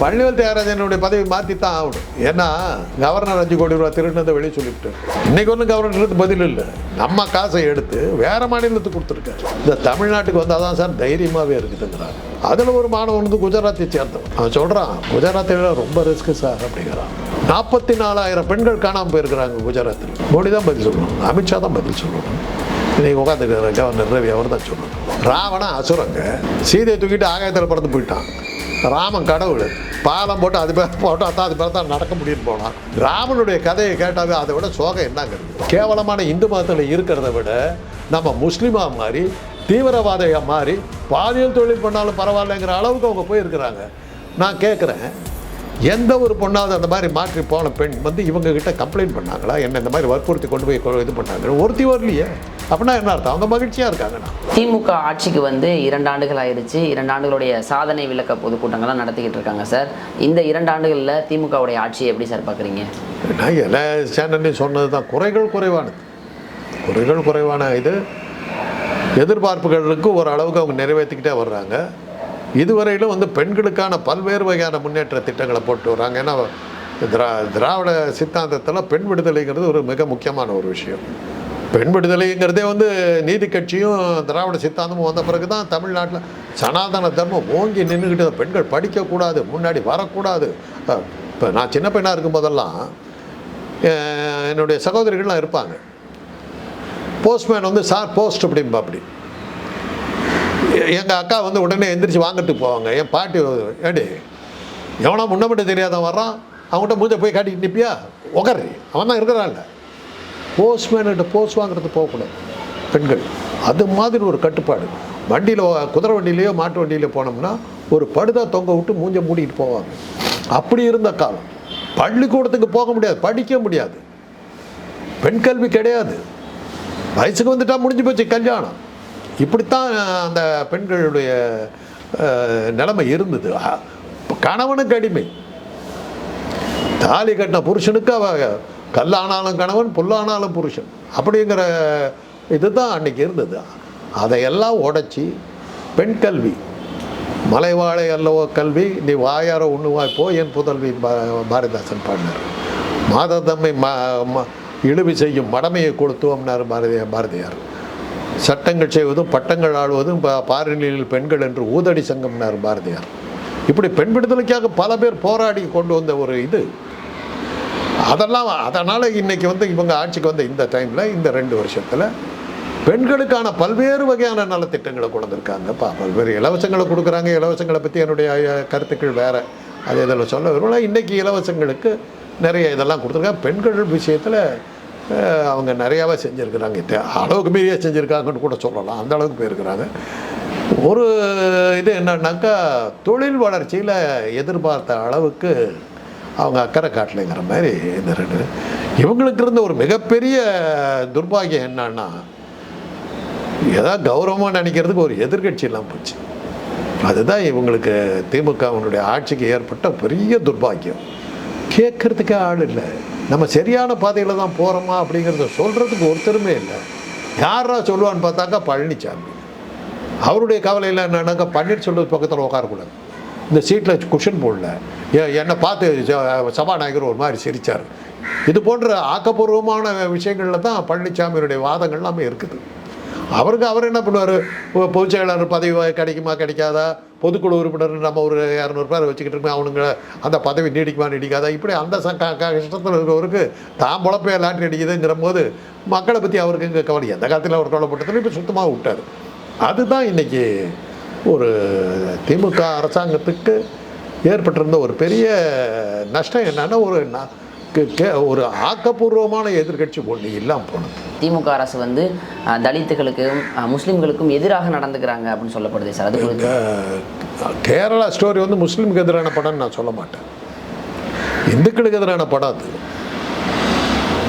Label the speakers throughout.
Speaker 1: பழனிவேல் தியாகராஜனுடைய பதவி மாற்றி தான் ஆகணும். ஏன்னா கவர்னர் அஞ்சு கோடி ரூபா திருடினதை வெளியே சொல்லிவிட்டு இன்னைக்கு ஒன்றும் கவர்னருக்கு பதில் இல்லை. நம்ம காசை எடுத்து வேற மாநிலத்துக்கு கொடுத்துருக்காரு. இந்த தமிழ்நாட்டுக்கு வந்தால் தான் சார் தைரியமாகவே இருக்குதுங்கிறாங்க அதில் ஒரு மாணவன் வந்து குஜராத்தை சேர்ந்தவன். அவன் சொல்கிறான் குஜராத்தில் ரொம்ப ரிஸ்க் சார் அப்படிங்கிறான். நாற்பத்தி நாலாயிரம் பெண்கள் காணாமல் போயிருக்கிறாங்க குஜராத்தில். மோடி தான் பதில் சொல்லணும். அமித்ஷா தான் பதில் சொல்லணும். இன்னைக்கு உட்காந்துருக்கிற கவர்னர் ரவி அவர் தான் சொல்லணும். ராவணன் அசுரங்க சீதையை தூக்கிட்டு ஆகாயத்தில் பறந்து போயிட்டான். ராமன் கடவுள். பாலம் போட்டு அது பேர் போட்டால் அதான் அது பேர் தான் நடக்க முடியும் போனான். ராமனுடைய கதையை கேட்டாவே அதை விட சோகம் என்னங்கிறது கேவலமான இந்து மதத்தில் இருக்கிறத விட நம்ம முஸ்லீமாக மாறி தீவிரவாதையாக மாறி பாலியல் தொழில் பண்ணாலும் பரவாயில்லைங்கிற அளவுக்கு அவங்க போயிருக்கிறாங்க. நான் கேட்குறேன் எந்த ஒரு பொண்ணாவது அந்த மாதிரி மாற்றி போன பெண் வந்து இவங்க கிட்ட கம்ப்ளைண்ட் பண்ணாங்களா? என்ன இந்த மாதிரி வற்புறுத்தி கொண்டு போய் இது பண்ணாங்க ஒருத்தி வரலையே. அப்படின்னா என்ன அர்த்தம்? அவங்க மகிழ்ச்சியாக இருக்காங்கண்ணா.
Speaker 2: திமுக ஆட்சிக்கு வந்து இரண்டு ஆண்டுகள் ஆயிடுச்சு. இரண்டு ஆண்டுகளுடைய சாதனை விளக்க பொதுக்கூட்டங்கள்லாம் நடத்திக்கிட்டு இருக்காங்க சார். இந்த இரண்டு ஆண்டுகளில் திமுகவுடைய ஆட்சியை எப்படி சார் பார்க்குறீங்க?
Speaker 1: நான் எல்லா சேனல்லையும் சொன்னது தான் குறைகள் குறைவானது. குறைகள் குறைவான இது. எதிர்பார்ப்புகளுக்கு ஒரு அளவுக்கு அவங்க நிறைவேற்றிக்கிட்டே வர்றாங்க. இதுவரையிலும் வந்து பெண்களுக்கான பல்வேறு வகையான முன்னேற்ற திட்டங்களை போட்டு வராங்க. ஏன்னா திரா திராவிட சித்தாந்தத்தில் பெண் விடுதலைங்கிறது ஒரு மிக முக்கியமான ஒரு விஷயம். பெண் விடுதலைங்கிறதே வந்து நீதி கட்சியும் திராவிட சித்தாந்தமும் வந்த பிறகு தான் தமிழ்நாட்டில் சனாதன தர்மம் ஓங்கி நின்றுக்கிட்டு பெண்கள் படிக்கக்கூடாது முன்னாடி வரக்கூடாது. இப்போ நான் சின்ன பையனாக இருக்கும் போதெல்லாம் என்னுடைய சகோதரிகள்லாம் இருப்பாங்க. போஸ்ட்மேன் வந்து சார் போஸ்ட் அப்படிம்பா அப்படி எங்கள் அக்கா வந்து உடனே எந்திரிச்சு வாங்கிட்டு போவாங்க. என் பாட்டி ஏடி எவனா முன்ன மட்டும் தெரியாதவன் வர்றான். அவன்கிட்ட மூஞ்ச போய் காட்டிட்டு நிற்பியா உகரு அவன் தான் இருக்கிறான்ல. போஸ்ட்மேன்கிட்ட போஸ்ட் வாங்குறது போகக்கூடாது. பெண்கள். அது மாதிரி ஒரு கட்டுப்பாடு. வண்டியில் குதிரை வண்டியிலையோ மாட்டு வண்டியிலையோ போனோம்னா ஒரு படுதா தொங்க விட்டு மூஞ்ச மூடிட்டு போவாங்க. அப்படி இருந்த காலம். பள்ளிக்கூடத்துக்கு போக முடியாது படிக்க முடியாது. பெண் கல்வி கிடையாது. வயசுக்கு வந்துட்டா முடிஞ்சு போச்சு கல்யாணம். இப்படித்தான் அந்த பெண்களுடைய நிலைமை இருந்தது. கணவனுக்கு அடிமை. தாலி கட்டின புருஷனுக்கு அவ கல்லானாலும் கணவன் புல்லானாலும் புருஷன். அப்படிங்கிற இதுதான் அன்னைக்கு இருந்தது. அதையெல்லாம் உடைச்சி பெண் கல்வி. மலைவாழை அல்லவோ கல்வி நீ வாயார உண்ணுவாய் போ என் புதல்வி பா- பாரதிதாசன் பாடினார். மாதத்தம்மை ம ம- இழுவி செய்யும் மடமையை கொளுத்துவோம்னார் பாரதியார் பாரதியார். சட்டங்கள் செய்வதும் பட்டங்கள் ஆழ்வதும் பாரநிலையில் பெண்கள் என்று ஊதடி சங்கம்னார் பாரதியார். இப்படி பெண் விடுதலைக்காக பல பேர் போராடி கொண்டு வந்த ஒரு இது. அதெல்லாம் அதனால் இன்னைக்கு வந்து இவங்க ஆட்சிக்கு வந்த இந்த டைமில் இந்த ரெண்டு வருஷத்தில் பெண்களுக்கான பல்வேறு வகையான நலத்திட்டங்களை கொண்டு வந்திருக்காங்க. பா பல்வேறு இலவசங்களை கொடுக்குறாங்க. இலவசங்களை பற்றி என்னுடைய கருத்துக்கள் வேறு. அது இதில் சொல்ல விரும்பல. இன்றைக்கி இலவசங்களுக்கு நிறைய இதெல்லாம் கொடுத்துருக்காங்க. பெண்கள் விஷயத்தில் அவங்க நிறையாவே செஞ்சுருக்கிறாங்க. அளவுக்கு மீறியே செஞ்சுருக்காங்கன்னு கூட சொல்லலாம். அந்த அளவுக்கு போயிருக்கிறாங்க. ஒரு இது என்னன்னாக்கா தொழில் வளர்ச்சியில் எதிர்பார்த்த அளவுக்கு அவங்க அக்கறை காட்டலைங்கிற மாதிரி இந்த ரெண்டு இவங்களுக்கு இருந்த ஒரு மிகப்பெரிய துர்பாகியம் என்னன்னா ஏதாவது கௌரவமாக நினைக்கிறதுக்கு ஒரு எதிர்க்கட்சி போச்சு. அதுதான் இவங்களுக்கு திமுகவினுடைய ஆட்சிக்கு ஏற்பட்ட பெரிய துர்பாக்கியம் கேட்கறதுக்கே ஆள் இல்லை. நம்ம சரியான பாதையில் தான் போகிறோமா அப்படிங்கிறத சொல்கிறதுக்கு ஒருத்தருமே இல்லை. யாரா சொல்லுவான்னு பார்த்தாக்கா பழனிசாமி அவருடைய கவலையில் என்னன்னாக்கா பன்னீர்செல்வம் பக்கத்தில் உட்காரக்கூடாது. இந்த சீட்டில் குஷன் போடல. என்னை பார்த்து ச- சபாநாயகர் ஒரு மாதிரி சிரித்தார் இது போன்ற ஆக்கப்பூர்வமான விஷயங்களில் தான் பழனிசாமியினுடைய வாதங்கள் எல்லாமே இருக்குது. அவருக்கு அவர் என்ன பண்ணுவார்? பொதுச் செயலாளர் பதவி கிடைக்குமா கிடைக்காதா? பொதுக்குழு உறுப்பினர் நம்ம ஒரு இரநூறு பேர் வச்சுக்கிட்டு இருக்கோம் அவனுங்க அந்த பதவி நீடிக்குமா நீடிக்காதா? இப்படி அந்த க- கஷ்டத்தில் இருக்கிறவருக்கு தான் பொழப்பைய லாட்டரி அடிக்குதுங்கிற போது மக்களை பற்றி அவருக்கு இங்கே கவலை. எந்த காலத்தில் அவர் கவலைப்பட்டதில் இப்போ சுத்தமாக விட்டார். அதுதான் இன்னைக்கு ஒரு திமுக அரசாங்கத்துக்கு ஏற்பட்டிருந்த ஒரு பெரிய நஷ்டம் என்னன்னா ஒரு ஒரு ஆக்கப்பூர்வமான எதிர்க்கட்சி ஒன்று இல்லாமல் போனது.
Speaker 2: திமுக அரசு வந்து தலித்துகளுக்கும் முஸ்லிம்களுக்கும் எதிராக நடந்துக்கிறாங்க அப்படின்னு சொல்லப்படுது சார். அது
Speaker 1: கேரளா ஸ்டோரி வந்து முஸ்லீமுக்கு எதிரான படம்னு நான் சொல்ல மாட்டேன். இந்துக்களுக்கு எதிரான படம் அது.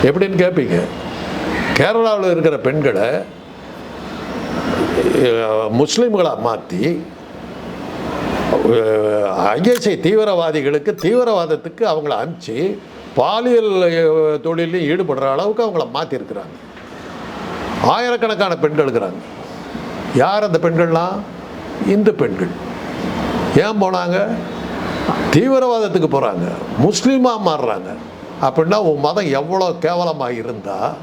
Speaker 1: எப்படின்னு கேட்பீங்க கேரளாவில் இருக்கிற பெண்களை அஹ், முஸ்லீம்களா மாற்றி ஐஎஸ்ஐ தீவிரவாதிகளுக்கு தீவிரவாதத்துக்கு அவங்கள அனுப்பிச்சு பாலியல் தொழிலையும் ஈடுபடுற அளவுக்கு அவங்கள மாற்றிருக்கிறாங்க ஆயிரக்கணக்கான பெண்கள் இருக்கிறாங்க. யார் அந்த பெண்கள்லாம் இந்து பெண்கள். ஏன் போனாங்க? தீவிரவாதத்துக்கு போகிறாங்க முஸ்லீமாக மாறுறாங்க. அப்படின்னா உன் மதம் எவ்வளோ கேவலமாக இருந்தால்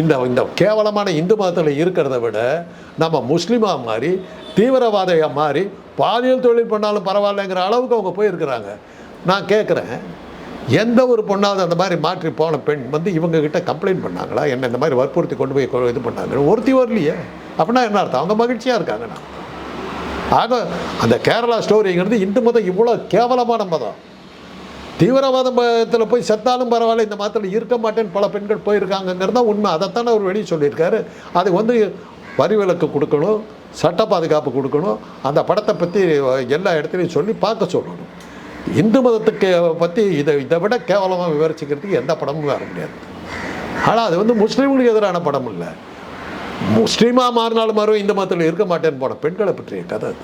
Speaker 1: இந்த இந்த கேவலமான இந்து மதத்தில் இருக்கிறத விட நம்ம முஸ்லீமாக மாறி தீவிரவாதையாக மாறி பாலியல் தொழில் பண்ணாலும் பரவாயில்லைங்கிற அளவுக்கு அவங்க போயிருக்கிறாங்க. நான் கேட்குறேன் எந்த ஒரு பொண்ணாவது அந்த மாதிரி மாற்றி போன பெண் வந்து இவங்கக்கிட்ட கம்ப்ளைண்ட் பண்ணாங்களா? என்ன இந்த மாதிரி வற்புறுத்தி கொண்டு போய் இது பண்ணாங்க ஒருத்தி வரலையே. அப்படின்னா என்ன அர்த்தம்? அவங்க மகிழ்ச்சியாக இருக்காங்கண்ணா ஆக அந்த கேரளா ஸ்டோரிங்கிறது இந்து மதம் இவ்வளோ கேவலமான மதம். தீவிரவாத மதத்தில் போய் செத்தாலும் பரவாயில்ல இந்த மதத்தில் இருக்க மாட்டேன்னு பல பெண்கள் போயிருக்காங்கங்கிறது தான் உண்மை. அதைத்தானே அவர் வெளியே சொல்லியிருக்காரு. அது வந்து வரி விலக்கு கொடுக்கணும் சட்ட பாதுகாப்பு கொடுக்கணும் அந்த படத்தை பற்றி எல்லா இடத்துலையும் சொல்லி பார்க்க சொல்லணும். இந்து மதத்துக்கு பற்றி இதை இதை விட கேவலமாக விவரிச்சுக்கிறதுக்கு எந்த படமும் வர முடியாது ஆனால் அது வந்து முஸ்லீம்களுக்கு எதிரான படம் இல்லை. முஸ்லீமாக மாறினாலும் மாறும் இந்து மதத்தில் இருக்க மாட்டேன்னு போன பெண்களை பற்றிய கதை அது.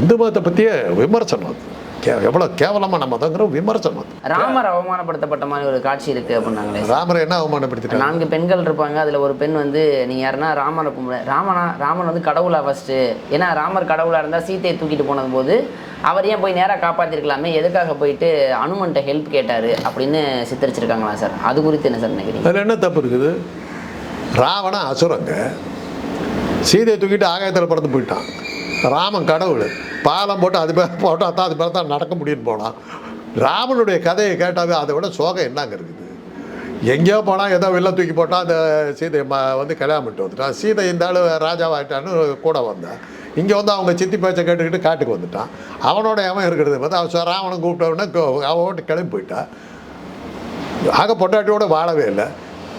Speaker 1: இந்து மதத்தை பற்றிய விமர்சனம் அது. கே எவ்வளோ கேவலமான மதங்கிற விமர்சனம் அது.
Speaker 2: ராமர் அவமானப்படுத்தப்பட்ட மாதிரி ஒரு காட்சி இருக்கு அப்படின்னாங்களே.
Speaker 1: ராமரை என்ன அவமானப்படுத்திட்டாங்க
Speaker 2: நான்கு பெண்கள் இருப்பாங்க. அதுல ஒரு பெண் வந்து நீங்க யாருன்னா ராமரை கும்பிட. ராமனா ராமன் வந்து கடவுளா ஃபர்ஸ்ட் ஏன்னா ராமர் கடவுளா இருந்தா சீதையை தூக்கிட்டு போனது போது அவர் ஏன் போய் நேரா காப்பாத்திருக்கலாமே? எதுக்காக போயிட்டு அனுமன்ட்ட ஹெல்ப் கேட்டாரு அப்படின்னு சித்தரிச்சிருக்காங்களா சார் அது குறித்து என்ன சார் நினைக்கிறீங்க?
Speaker 1: அதில் என்ன தப்பு இருக்குது? ராவணன் அசுரங்க. சீதையை தூக்கிட்டு ஆகாயத்தில் பறந்து போயிட்டான். ராமன் கடவுள். பாலம் போட்டு அது பேர் போட்டால் தான் அது பேர் தான் நடக்க முடியும்னு போனான் ராமனுடைய கதையை கேட்டாவே அதை விட சோகம் என்னங்க இருக்குது? எங்கேயோ போனால் ஏதோ வெளில தூக்கி போட்டால் அந்த சீதையை ம வந்து கல்யாணம் பண்ணிட்டு வந்துட்டான். சீதை இந்த ஆள் ராஜாவாயிட்டான்னு கூட வந்தான். இங்கே வந்து அவங்க சித்தி பேச்சை கேட்டுக்கிட்டு காட்டுக்கு வந்துட்டான். அவனோட அவன் இருக்கிறது பார்த்து அவன் ராவணன் கூப்பிட்ட உடனே கோ- அவன் ஓட்டு கிளம்பி போயிட்டான் ஆக பொண்டாட்டியோட வாழவே இல்லை.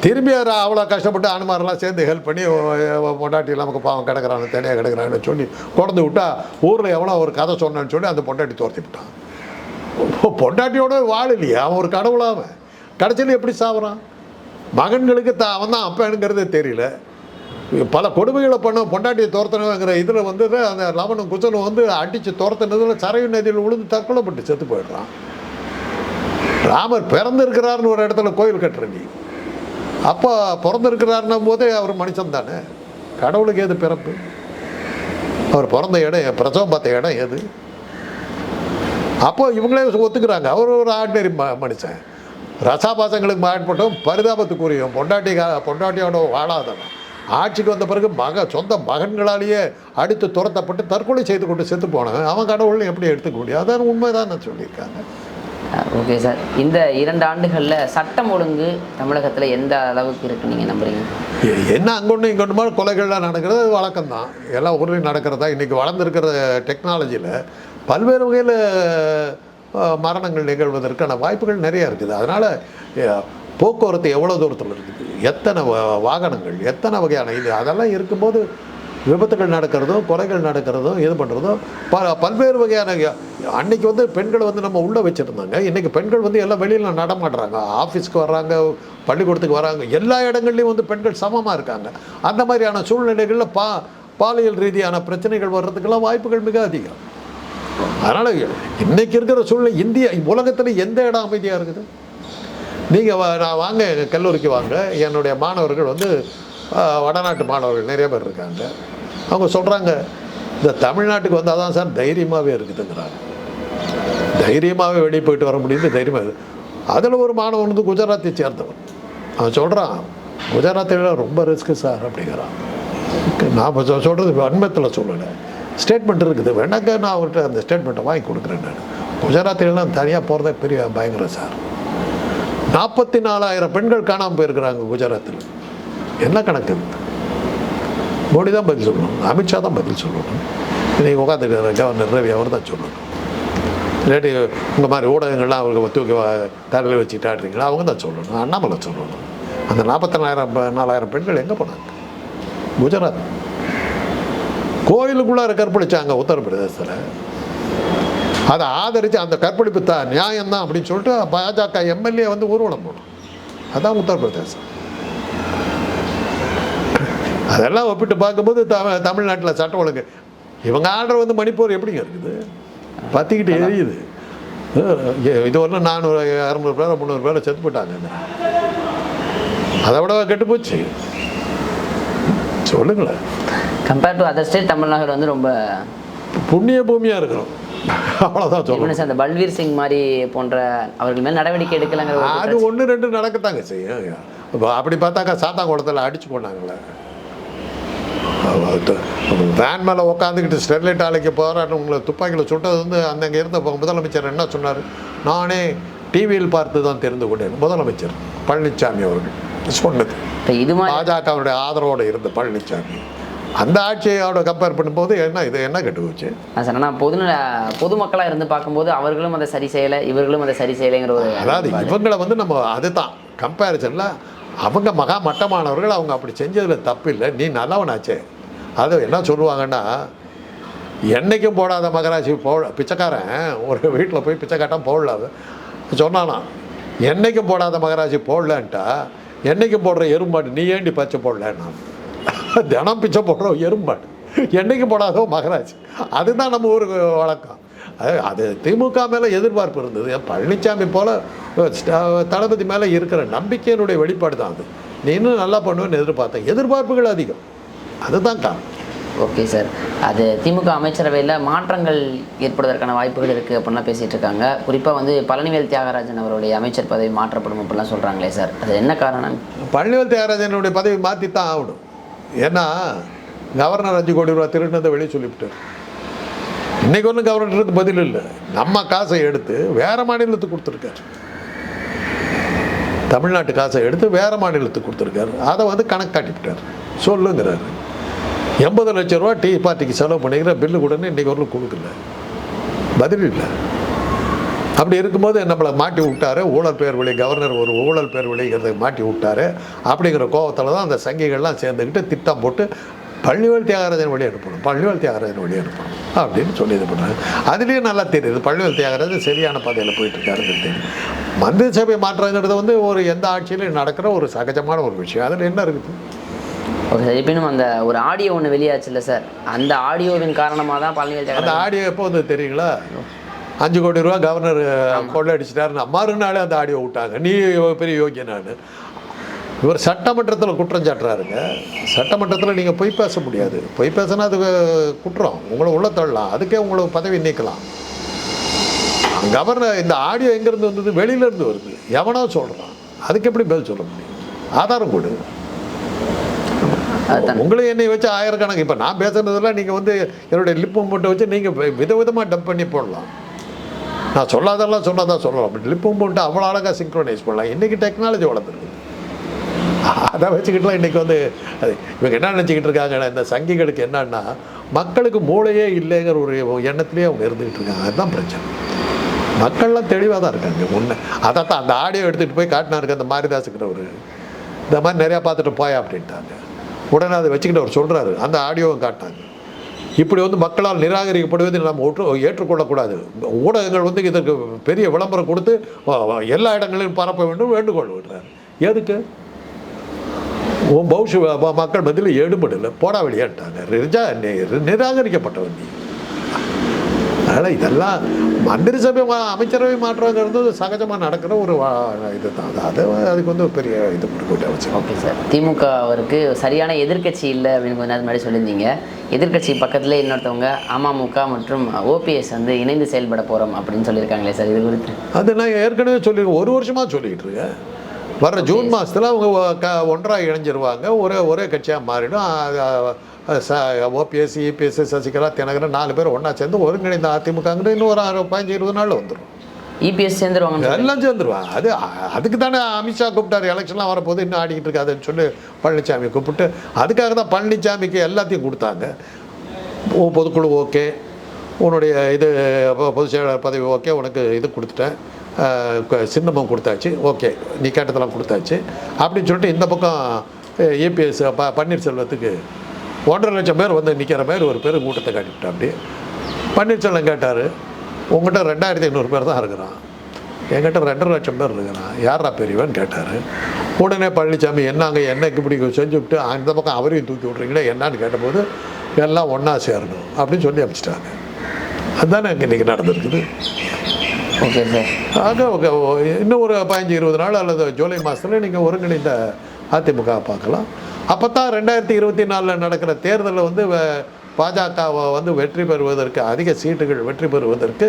Speaker 1: திரும்பி அவ்வளோ கஷ்டப்பட்டு அனுமாரெல்லாம் சேர்ந்து ஹெல்ப் பண்ணி பொண்டாட்டி நமக்கு பாவம் கிடக்குறான்னு தனியாக கிடக்குறான்னு சொல்லி கொண்டு விட்டா ஊரில் எவ்வளோ ஒரு கதை சொன்னான்னு சொல்லி அந்த பொண்டாட்டி துரத்தி விட்டான். பொண்டாட்டியோட வாழலையே அவன் ஒரு கடவுளாக அவன். கடைசியில் எப்படி சாவுறான்? மகன்களுக்கு த அவன் தான் அப்பனுங்கிறதே தெரியல. பல கொடுமைகளை பண்ண பொண்டாட்டியை துரத்தணுங்கிற இதில் வந்து அந்த லவனும் குச்சனும் வந்து அடித்து துரத்தினதில் சரையு நதியில் விழுந்து தற்கொலைப்பட்டு செத்து போயிடுறான். ராமர் பிறந்திருக்கிறாருன்னு ஒரு இடத்துல கோயில் கட்டுற நீ. அப்போ பிறந்திருக்கிறாருன்னும் போதே அவர் மனுஷன் தானே? கடவுளுக்கு எது பிறப்பு? அவர் பிறந்த இடம் பிரசவம் பார்த்த இடம் எது அப்போ இவங்களே ஒத்துக்கிறாங்க. அவர் ஒரு ஆர்டினரி ம மனுஷன். ரசாபாசங்களுக்கு மாட்பட்டும் பரிதாபத்துக்குரியும் பொண்டாட்டி பொண்டாட்டியோட வாழாதவன். ஆட்சிக்கு வந்த பிறகு மக சொந்த மகன்களாலேயே அடித்து துரத்தப்பட்டு தற்கொலை செய்து கொண்டு செத்து போனவன். அவன் கடவுள்னு எப்படி எடுத்துக்க முடியும்? அதான் உண்மைதான் நான் சொல்லியிருக்காங்க.
Speaker 2: ஓகே சார் இந்த இரண்டு ஆண்டுகளில் சட்டம் ஒழுங்கு தமிழகத்தில் எந்த அளவுக்கு இருக்கு நீங்கள் நம்புறீங்க?
Speaker 1: என்ன அங்கொன்று இங்கொன்றுமா கொலைகள்லாம் நடக்கிறது வழக்கம் வழக்கம்தான். எல்லாம் ஊர்லேயும் நடக்கிறதா? இன்றைக்கி வளர்ந்துருக்கிற டெக்னாலஜியில் பல்வேறு வகையில் மரணங்கள் நிகழ்வதற்கான வாய்ப்புகள் நிறையா இருக்குது. அதனால் போக்குவரத்து எவ்வளோ தூரத்தில் இருக்குது? எத்தனை வாகனங்கள் எத்தனை வகையான இது? அதெல்லாம் இருக்கும்போது விபத்துகள் நடக்கிறதும் கொலைகள் நடக்கிறதும் இது பண்ணுறதும் ப பல்வேறு வகையான அன்னைக்கு வந்து பெண்களை வந்து நம்ம உள்ளே வச்சுருந்தாங்க. இன்றைக்கி பெண்கள் வந்து எல்லாம் வெளியில் நடமாடுறாங்க. ஆஃபீஸ்க்கு வர்றாங்க பள்ளிக்கூடத்துக்கு வராங்க. எல்லா இடங்கள்லையும் வந்து பெண்கள் சமமாக இருக்காங்க. அந்த மாதிரியான சூழ்நிலைகளில் பா பாலியல் ரீதியான பிரச்சனைகள் வர்றதுக்கெல்லாம் வாய்ப்புகள் மிக அதிகம். அதனால் இன்றைக்கி இருக்கிற சூழ்நிலை இந்திய உலகத்தில் எந்த இடம் அமைதியாக இருக்குது? நீங்கள் நான் வாங்க எங்கள் கல்லூரிக்கு வாங்க. என்னுடைய மாணவர்கள் வந்து வடநாட்டு மாணவர்கள் நிறைய பேர் இருக்காங்க. அவங்க சொல்கிறாங்க இந்த தமிழ்நாட்டுக்கு வந்தால் தான் சார் தைரியமாகவே இருக்குதுங்கிறாங்க. தைரியமாகவே வெளியே போயிட்டு வர முடியுது தைரியமாக அதில் ஒரு மாணவன் வந்து குஜராத்தை சேர்ந்தவன். அவன் சொல்கிறான் குஜராத்தில் ரொம்ப ரிஸ்க்கு சார் அப்படிங்கிறான். நான் சொல்கிறது அண்மத்தில் சொல்லலை. ஸ்டேட்மெண்ட் இருக்குது. வேணாக்க நான் அவர்கிட்ட அந்த ஸ்டேட்மெண்ட்டை வாங்கி கொடுக்குறேன் நான். குஜராத்திலலாம் தனியாக போகிறதே பெரிய பயங்கரம் சார். நாற்பத்தி நாலாயிரம் பெண்கள் காணாமல் போயிருக்கிறாங்க குஜராத்தில். என்ன கணக்கு? மோடி தான் பதில் சொல்லணும். அமித்ஷா தான் பதில் சொல்லணும். இன்றைக்கி உட்காந்துருக்கிற கவர்னர் ரவி அவர் தான் சொல்லணும். இல்லாட்டி இந்த மாதிரி ஊடகங்கள்லாம் அவருக்கு தூக்கி வ- தலையில் வச்சுட்டு ஆடுறீங்களா? அவங்க தான் சொல்லணும். அண்ணாமலை சொல்லணும். அந்த நாற்பத்தி நாலாயிரம் பெண்கள் எங்கே போனாங்க? குஜராத். கோயிலுக்குள்ளார கற்பழிச்சாங்க உத்தரப்பிரதேசத்தில். அதை ஆதரித்து அந்த கற்பழிப்பு தான் நியாயம்தான் அப்படின்னு சொல்லிட்டு பாஜக எம்எல்ஏ வந்து ஊர்வலம் போகணும் அதான் உத்தரப்பிரதேசம். அதெல்லாம் ஒப்பிட்டு பார்க்கும்போது தமிழ் தமிழ்நாட்டில் சட்டம் ஒழுங்கு. இவங்க ஆர்டர் வந்து மணிப்பூர் எப்படிங்க இருக்குது? பற்றிக்கிட்டு எரியுது. இது வரலாம் நானூறு இரநூறு பேரை முந்நூறு பேரை செத்து போட்டாங்க அதை விட கெட்டு போச்சு. சொல்லுங்களேன்.
Speaker 2: Compare to other state Tamilnadu வந்து ரொம்ப
Speaker 1: புண்ணிய பூமியாக இருக்கிறோம். அவ்வளோதான்
Speaker 2: சார் அந்த பல்வீர் சிங் மாதிரி போன்ற அவர்கள் மேல் நடவடிக்கை எடுக்கலைங்கிற
Speaker 1: அது ஒன்று ரெண்டு நடக்கத்தாங்க செய்யும். அப்படி பார்த்தாக்கா சாத்தாங்குளத்தில் அடிச்சு போனாங்களே. வேன் மேலே உட்காந்துக்கிட்டு ஸ்டெர்லைட் ஆலைக்கு போராட்டம் உங்களை துப்பாக்கியில் சுட்டது வந்து அந்த அங்கே இருந்த முதலமைச்சர் என்ன சொன்னார்? நானே டிவியில் பார்த்து தான் தெரிந்து கொண்டேன். முதலமைச்சர் பழனிசாமி அவர்கள் சொன்னது. பாஜகவுடைய ஆதரவோடு இருந்த பழனிசாமி அந்த ஆட்சியோட கம்பேர் பண்ணும்போது என்ன இது என்ன கெட்டு போச்சு
Speaker 2: சார் ஆனால் பொது பொதுமக்களாக இருந்து பார்க்கும்போது அவர்களும் அதை சரி செய்யலை இவர்களும் அதை சரி செய்யலைங்கிற ஒரு
Speaker 1: அதாவது இவங்களை வந்து நம்ம அதுதான் கம்பேரிசனில் அவங்க மகா மட்டமானவர்கள் அவங்க அப்படி செஞ்சதில் தப்பு இல்லை நீ நல்லவனாச்சே. அது என்ன சொல்லுவாங்கன்னா என்றைக்கும் போடாத மகராசி போ பிச்சைக்காரன் ஒரு வீட்டில் போய் பிச்சைக்காட்டம் போடல சொன்னானா என்னைக்கும் போடாத மகராசி போடலன்ட்டா என்றைக்கும் போடுற எறும்பாடு நீ ஏண்டி பச்சை போடலன்னா தினம் பிச்சை போடுற எறும்பாடு என்றைக்கும் போடாதோ மகராஜ் அதுதான் நம்ம ஊருக்கு வழக்கம். அது அது திமுக மேலே எதிர்பார்ப்பு இருந்தது. பழனிசாமி போல் தளபதி மேலே இருக்கிற நம்பிக்கையினுடைய வெளிப்பாடு தான் அது. நீ இன்னும் நல்லா பண்ணுவேன்னு எதிர்பார்த்தேன். எதிர்பார்ப்புகள் அதிகம். அதுதான் காரணம்.
Speaker 2: Okay sir. அது திமுக அமைச்சரவையில் மாற்றங்கள் ஏற்படுவதற்கான வாய்ப்புகள் இருக்குது அப்படின்லாம் பேசிகிட்டு இருக்காங்க. குறிப்பாக வந்து பழனிவேல் தியாகராஜன் அவருடைய அமைச்சர் பதவி மாற்றப்படும் அப்படிலாம் சொல்கிறாங்களே சார். அது என்ன காரணம்?
Speaker 1: பழனிவேல் தியாகராஜனுடைய பதவி மாற்றி தான் ஆகணும். ஏன்னா கவர்னர் அஞ்சு கோடி ரூபா திருடினதை வெளியே சொல்லிவிட்டார் இன்னைக்கு ஒன்றும் கவர்னருக்கு பதில் இல்லை. நம்ம காசை எடுத்து வேற மாநிலத்துக்கு கொடுத்துருக்காரு. தமிழ்நாட்டு காசை எடுத்து வேற மாநிலத்துக்கு கொடுத்துருக்காரு. அதை வந்து கணக்கு காட்டிவிட்டார். சொல்லுங்கிறாரு. எண்பது லட்ச ரூபா டீ பார்ட்டிக்கு செலவு பண்ணிக்கிற பில்லு உடனே இன்றைக்கி வரலும் கொடுக்கல. பதில் இல்லை. அப்படி இருக்கும்போது நம்மளை மாட்டி விட்டாரு. ஊழல் பேர் வழி கவர்னர் ஒரு ஊழல் பேர் வழிங்கிறத மாட்டி விட்டாரு. அப்படிங்கிற கோவத்தில் தான் அந்த சங்கிகள்லாம் சேர்ந்துக்கிட்டு திட்டம் போட்டு பள்ளிவேல் தியாகராஜன் வழி அனுப்பணும். பள்ளிவேல் தியாகராஜன் வழி அனுப்பணும். அப்படின்னு சொல்லி இது பண்ணுறாங்க அதுலேயும் நல்லா தெரியுது. பள்ளிவேல் தியாகராஜன் சரியான பாதையில் போயிட்டுருக்காருன்னு தெரியும் மந்திரி சபை மாற்றங்கிறது வந்து ஒரு எந்த ஆட்சியிலும் நடக்கிற ஒரு சகஜமான ஒரு விஷயம். அதில் என்ன இருக்குது?
Speaker 2: ஓகே சார் இருப்பினும் அந்த ஒரு ஆடியோ ஒன்று வெளியாச்சுல்ல சார் அந்த ஆடியோவின் காரணமாக தான் பழனிவேல்
Speaker 1: அந்த ஆடியோ எப்போ வந்து தெரியுங்களா? அஞ்சு கோடி ரூபா கவர்னர் கொள்ளடிச்சிட்டாருன்னு மறுநாளே அந்த ஆடியோ விட்டாங்க. நீ பெரிய யோகியனான்னு இவர் சட்டமன்றத்தில் குற்றம் சாட்டுறாருங்க. சட்டமன்றத்தில் நீங்கள் பொய் பேச முடியாது. பொய் பேசினா அது குற்றம். உங்களை உள்ள தள்ளலாம். அதுக்கே உங்களை பதவி நீக்கலாம். கவர்னர் இந்த ஆடியோ எங்கேருந்து வந்தது? வெளியிலேருந்து வருது. எவனோ சொல்கிறான் அதுக்கு எப்படி பதில் சொல்ல முடியும்? ஆதாரம் கொடு. உங்களையும் என்னை வச்சு ஆயிரக்கணக்கு. இப்போ நான் பேசுகிறதெல்லாம் நீங்கள் வந்து என்னுடைய லிப் மூமெண்ட்டை வச்சு நீங்கள் விதவிதமாக டப் பண்ணி போடலாம். நான் சொல்லாதெல்லாம் சொன்னதான் சொல்லலாம். பட் லிப் மூமெண்ட்டை அவ்வளோ அழகாக சிங்க்ரோனைஸ் பண்ணலாம். இன்றைக்கி டெக்னாலஜி வளர்ந்துருக்கு. அதை வச்சுக்கிட்டுலாம் இன்றைக்கி வந்து அது இவங்க என்ன நினச்சிக்கிட்டு இருக்காங்கன்னா இந்த சங்கிகளுக்கு என்னன்னா மக்களுக்கு மூளையே இல்லைங்கிற ஒரு எண்ணத்திலேயே அவங்க இருந்துக்கிட்டு இருக்காங்க. அதுதான் பிரச்சனை. மக்கள்லாம் தெளிவாக தான் இருக்காங்க. ஒன்று அதைத்தான் அந்த ஆடியோ எடுத்துகிட்டு போய் காட்டினாருக்கு அந்த மாரிதாஸுங்கிறவர் இந்த மாதிரி நிறையா பார்த்துட்டு போயா அப்படின்ட்டாங்க. உடனே அதை வச்சுக்கிட்டு அவர் சொல்கிறாரு அந்த ஆடியோவும் காட்டினாங்க இப்படி வந்து மக்களால் நிராகரிக்கப்படுவதை நம்ம ஒற்று ஏற்றுக்கொள்ளக்கூடாது. ஊடகங்கள் வந்து இதற்கு பெரிய விளம்பரம் கொடுத்து எல்லா இடங்களிலும் பரப்ப வேண்டும் வேண்டுகோள் விடுறாரு. எதுக்கு? உன் பௌஷ மக்கள் மத்தியில் ஈடுபடலை போடா வெளியாட்டாங்க ரிஜா நிராகரிக்கப்பட்டவன் நீ. அதனால் இதெல்லாம் மந்திரி சபை அமைச்சரவை மாற்றங்கிறது சகஜமாக நடக்கிற ஒரு இது தான் அது அதுக்கு வந்து ஒரு பெரிய இது கொடுக்க
Speaker 2: ஓகே சார் திமுக அவருக்கு சரியான எதிர்க்கட்சி இல்லை அப்படின்னு கொஞ்ச நேரம் முன்னாடி சொல்லியிருந்தீங்க. எதிர்க்கட்சி பக்கத்துல இன்னொருத்தவங்க அமமுக மற்றும் ஓபிஎஸ் வந்து இணைந்து செயல்பட போகிறோம் அப்படின்னு சொல்லியிருக்காங்களே சார் இது குறித்து.
Speaker 1: அது நான் ஏற்கனவே சொல்லி ஒரு வருஷமாக சொல்லிக்கிட்டு இருக்கேன். வர்ற ஜூன் மாதத்தில் அவங்க க ஒன்றாக இணைஞ்சிருவாங்க. ஒரே ஒரே கட்சியாக மாறிடும். ஓபிஎஸ் இபிஎஸ் சசிகலா தினகரன் நாலு பேர் ஒன்றா சேர்ந்து ஒருங்கிணைந்த அதிமுகங்கிற இன்னும் ஒரு ஆறு பதினஞ்சு இருபது நாளில் வந்துடும்
Speaker 2: இபிஎஸ் சேர்ந்துருவாங்கன்னு சொல்லி-
Speaker 1: எல்லாம் சேர்ந்துருவாங்க. அது அதுக்கு தானே அமித்ஷா கூப்பிட்டாரு. எலெக்ஷன்லாம் வரப்போது இன்னும் ஆடிக்கிட்டு இருக்காதுன்னு சொல்லி பழனிசாமி கூப்பிட்டு அதுக்காக தான் பழனிசாமிக்கு எல்லாத்தையும் கொடுத்தாங்க. பொதுக்குழு ஓகே. உன்னுடைய இது பொதுச் செயலாளர் பதவி ஓகே. உனக்கு இது கொடுத்துட்டேன். சின்னமும் கொடுத்தாச்சு. ஓகே. நீ கேட்டதெல்லாம் கொடுத்தாச்சு. அப்படின்னு சொல்லிட்டு இந்த பக்கம் ஏபிஎஸ் ப பன்னீர்செல்வத்துக்கு ஒன்றரை லட்சம் பேர் வந்து நிற்கிற மாதிரி ஒரு பேர் கூட்டத்தை காட்டிவிட்டா அப்படி. பன்னீர்செல்வம் கேட்டார் உங்கள்கிட்ட ரெண்டாயிரத்தி ஐநூறு பேர் தான் இருக்கிறான். என்கிட்ட ரெண்டரை லட்சம் பேர் இருக்கிறான். யாரா பெரியவன்? கேட்டார். உடனே பழனிசாமி என்னங்க என்னைக்கு இப்படி செஞ்சு விட்டு அந்த பக்கம் அவரையும் தூக்கி விட்றீங்களே என்னன்னு கேட்டபோது எல்லாம் ஒன்றா சேரணும் அப்படின்னு சொல்லி அனுப்பிச்சிட்டாங்க. அதுதானே அங்கே இன்றைக்கி நடந்திருக்குது.
Speaker 2: ஓகே சார்
Speaker 1: ஆக இன்னும் ஒரு பதினஞ்சு இருபது நாள் அல்லது ஜூலை மாதத்தில் நீங்கள் ஒருங்கிணைந்த அதிமுக பார்க்கலாம். அப்போ தான் ரெண்டாயிரத்தி இருபத்தி நாலில் நடக்கிற தேர்தலில் வந்து பாஜகவை வந்து வெற்றி பெறுவதற்கு அதிக சீட்டுகள் வெற்றி பெறுவதற்கு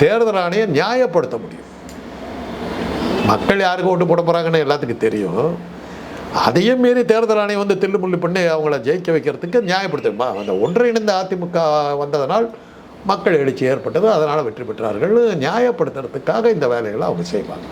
Speaker 1: தேர்தல் ஆணையம் நியாயப்படுத்த முடியும். மக்கள் யாருக்கு ஓட்டு போட போகிறாங்கன்னு எல்லாத்துக்கும் தெரியும். அதையும் மீறி தேர்தல் ஆணையம் வந்து தில்லுமுள்ளி பண்ணி அவங்கள ஜெயிக்க வைக்கிறதுக்கு நியாயப்படுத்துமா அந்த ஒன்றிணைந்த அதிமுக வந்ததனால் மக்கள் எழுச்சி ஏற்பட்டது. அதனால் வெற்றி பெற்றார்கள். நியாயப்படுத்துறதுக்காக இந்த வேலைகளை அவங்க செய்வாங்க.